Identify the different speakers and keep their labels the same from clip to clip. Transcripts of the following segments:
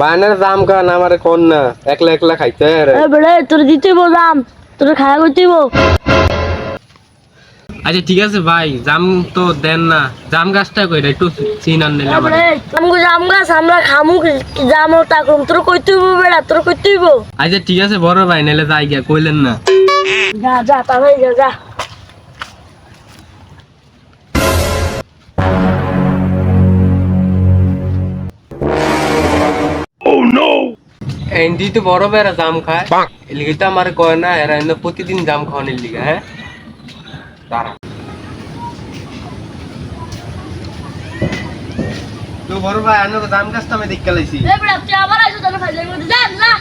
Speaker 1: বায়নার দাম কান আমার কোন না? একলা একলা খাইতে রে।
Speaker 2: এ বেড়ে তোর বললাম তোর খাওয়া
Speaker 1: আচ্ছা ঠিক আছে ভাই জাম তো দেন না। জাম গাছটা কইরা একটু চিন আন নিলে আমার।
Speaker 2: আমগো জাম গাছ আমরা খামু জাম তাকুম তোর কইতে হইব বেড়া তোর হইব
Speaker 1: আচ্ছা ঠিক আছে বড় ভাই নাইলে যাই গিয়া কইলেন না।
Speaker 2: যা যা তাড়াতাড়ি যা যা।
Speaker 1: এন্ডি তো বড় বেড়া জাম খায়। এলিগে তো আমার কয় না এরা এনে প্রতিদিন জাম খাওয়ানোর লিগে হ্যাঁ তারা বড় ভাই আনো জাম গাছটা আমি দেখতে লাইছি
Speaker 2: এ বেড়া তুই আবার আইছো তাহলে ফাইলে মধ্যে যা না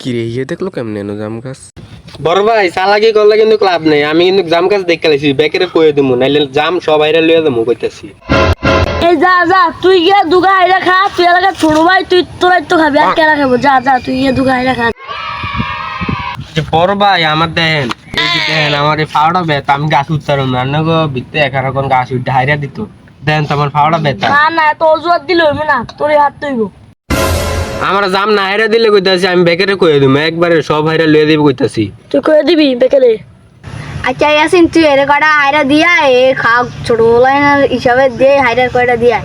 Speaker 1: কি রে ইয়ে দেখল কেমনে এনো জাম গাছ? বড় ভাই চালাকি করলে কিন্তু ক্লাব নেই। আমি কিন্তু জাম গাছ দেখতে লাইছি বেকেরে কয়ে দেবো নাইলে জাম সবাই লইয়া দেবো কইতাছি
Speaker 2: এই যা যা তুই গিয়ে দুগা আইরা খা তুই এলাকা ছোট ভাই তুই তোরাই তো খাবি আর খাব? যা যা তুই গিয়ে দুগা আইরা খা।
Speaker 1: বড় ভাই আমার দেখেন এই আমার এই ফাওড়া বেত আমি গাছ উচ্চারণ রান্না গো ভিত্তে এখানে গাছ উঠে হাইরা দিত। দেন তো ফাওড়া বেতা।
Speaker 2: না না এত অজুহাত দিলে হইবে না তোর হাত তৈব
Speaker 1: আমার জাম না হাইরা দিলে কইতাছি আমি বেকেরে কয়ে দিব একবারে সব হাইরা লইয়া দিব কইতাছি।
Speaker 2: তুই করে দিবি বেকেলে?
Speaker 3: আচ্ছা ইয়াসিন তুই এর কটা হাইরা দিয়া এ খাও ছোটবেলায় না হিসাবে দিয়ে হাইরার কয়টা দিয়া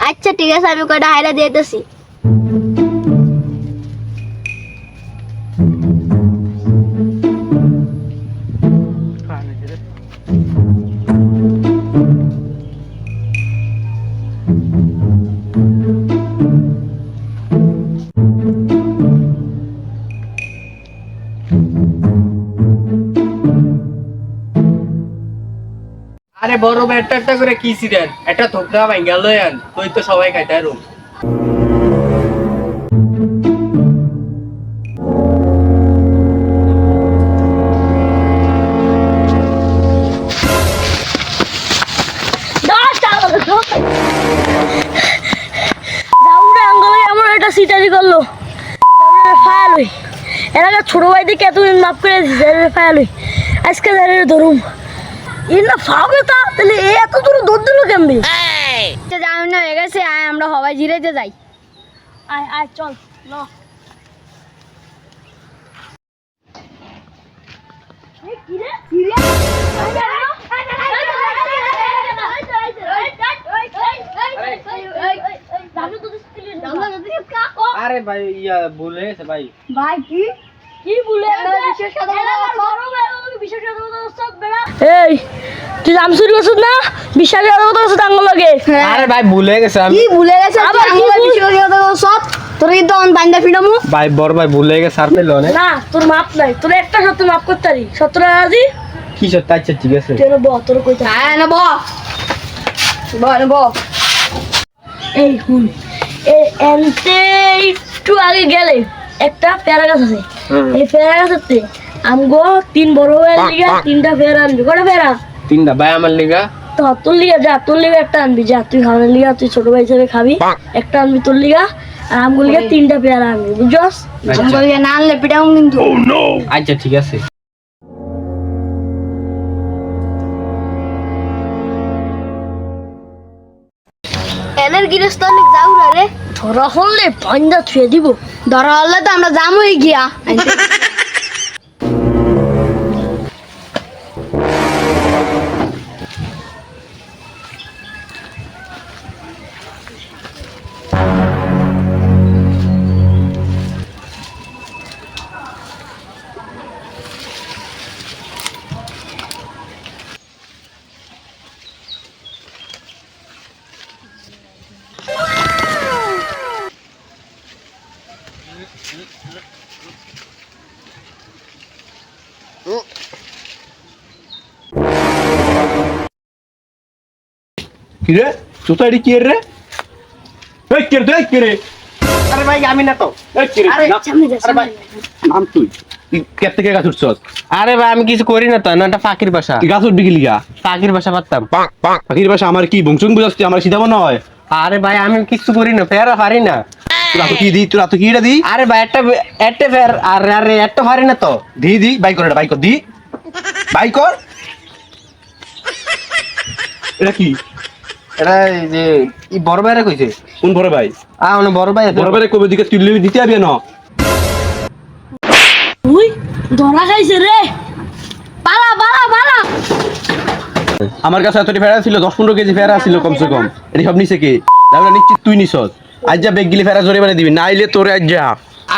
Speaker 3: আচ্ছা। ঠিক আছে আমি কয়টা হাইরা দিয়ে
Speaker 1: দিতেছি? বড় একটা একটা করে কি সিরেন একটা থোকরা ভাঙ্গা লয়ান তুই তো সবাই খাইতে
Speaker 2: একটা সিটারি করল। হই। ছোট ভাই দিকে এতদিন মাফ করে ফায়াল হই। আজকে ধরুম। না তা তাহলে এত দূর দৌড় দিল কেমনি
Speaker 3: আচ্ছা জানি না হয়ে গেছে আয় আমরা সবাই জিরাইতে যাই
Speaker 2: আয় আয় চল ন
Speaker 1: আরে ভাই ইয়া ভুলে গেছে ভাই
Speaker 3: ভাই কি
Speaker 2: কি বলে
Speaker 3: বিশেষ কথা
Speaker 2: এই তুই জাম চুরি করছিস না? বিশ্বাস কথা করছিস লাগে
Speaker 1: আরে ভাই ভুলে গেছে আমি।
Speaker 3: কি ভুলে গেছে?
Speaker 2: আবার কি ভুল?
Speaker 3: সব তোর অন বান্দা ফিডামু
Speaker 1: ভাই বড় ভাই ভুলে গেছে আর পেল না।
Speaker 2: না তোর মাপ নাই। তোর একটা সত্য মাপ করতে পারি? সত্তর রাজি
Speaker 1: কি সত্য? আচ্ছা ঠিক আছে।
Speaker 2: তুই ব তোর কইতে।
Speaker 3: আয় না ব ব না ব
Speaker 2: এই হুন এই এনতে একটু আগে গেলে একটা পেয়ারা গাছ আছে। এই পেয়ারা গাছেতে আমগো তিন বড় হয়ে লিগা তিনটা পেয়ারা আনবি। কটা পেয়ারা
Speaker 1: তিনটা ভাই আমার লিগা।
Speaker 2: তো তোর লিগা যা তোর লিগা একটা আনবি যা তুই খাওয়ানোর লিগা তুই ছোট ভাই হিসেবে খাবি একটা আনবি তোর লিগা আর আমগো লিগা তিনটা পেয়ারা আনবি বুঝছস?
Speaker 1: আচ্ছা।
Speaker 3: বলি না আনলে পিটামু কিন্তু।
Speaker 1: আচ্ছা ঠিক আছে।
Speaker 3: এনের গিরস্ত অনেক রে।
Speaker 2: ধরা হলে পাঞ্জা ছুঁয়ে দিব।
Speaker 3: ধরা হলে তো আমরা যামই গিয়া।
Speaker 4: কি রে সোসাইটি কি রে? এই কে রে কে রে
Speaker 1: আরে ভাই আমি না তো।
Speaker 4: এই কে রে
Speaker 3: আরে সামনে যা
Speaker 4: আরে ভাই নাম তুই। তুই থেকে গাছ উঠছস?
Speaker 1: আরে ভাই আমি কিছু করি না তো না এটা ফাঁকির বাসা।
Speaker 4: গাছ উঠবি কি লিগা?
Speaker 1: ফাঁকির বাসা পারতাম
Speaker 4: পাখির ভাষা আমার কি বংশং বুঝাচ্ছি আমার সিধা মনে হয়?
Speaker 1: আরে ভাই আমি কিছু করি না ফেরা পারি না।
Speaker 4: তোরা তো কি দি তোরা তো কি এটা দি?
Speaker 1: আরে ভাই একটা একটা ফের আর আরে একটা পারি না তো।
Speaker 4: দি দি বাই কর এটা বাই কর দি। বাই কর। এটা কি?
Speaker 1: এটা যে ই বড় ভাইরা কইছে?
Speaker 4: কোন বড় ভাই?
Speaker 1: আ মানে বড় ভাই
Speaker 4: বড় ভাইরে কবে দিকে তুই লিবি দিতে আবি না
Speaker 2: উই ধরা খাইছে রে। পালা পালা পালা।
Speaker 4: আমার কাছে এতটি ফেরা ছিল দশ পনেরো কেজি ফেরা ছিল কমসে কম। এটি সব নিছে কি? তাহলে নিশ্চিত তুই নিছস। আজ যা বেগ গিলি ফেরা জোরে মানে দিবি নাইলে তোরে আজ যা।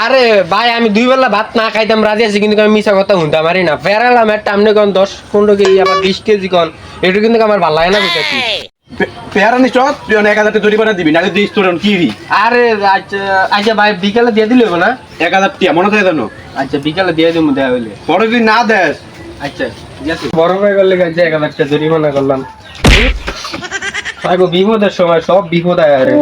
Speaker 1: আরে ভাই আমি দুই বেলা ভাত না খাইতাম রাজি আছি কিন্তু আমি মিশা কথা শুনতাম পারি না। ফেরালাম একটা আমনে কোন দশ পনেরো কেজি আবার বিশ কেজি কোন এটা কিন্তু আমার ভালো লাগে না বুঝাচ্ছি
Speaker 4: ফেরা নিছস তুই এক হাজার জোরে মানে দিবি নাহলে দিস তোর কি দি
Speaker 1: আরে আচ্ছা আচ্ছা ভাই বিকালে দিয়ে দিলে না?
Speaker 4: এক হাজার টিয়া মনে থাকে জানো
Speaker 1: আচ্ছা বিকালে দিয়ে দেবো দেয়া হইলে।
Speaker 4: বড় যদি না দেস।
Speaker 1: আচ্ছা ঠিক আছে। বড় ভাই করলে গেছে এক হাজার টাকা জরিমানা করলাম। বিপদের সময় সব বিপদ আয় রে।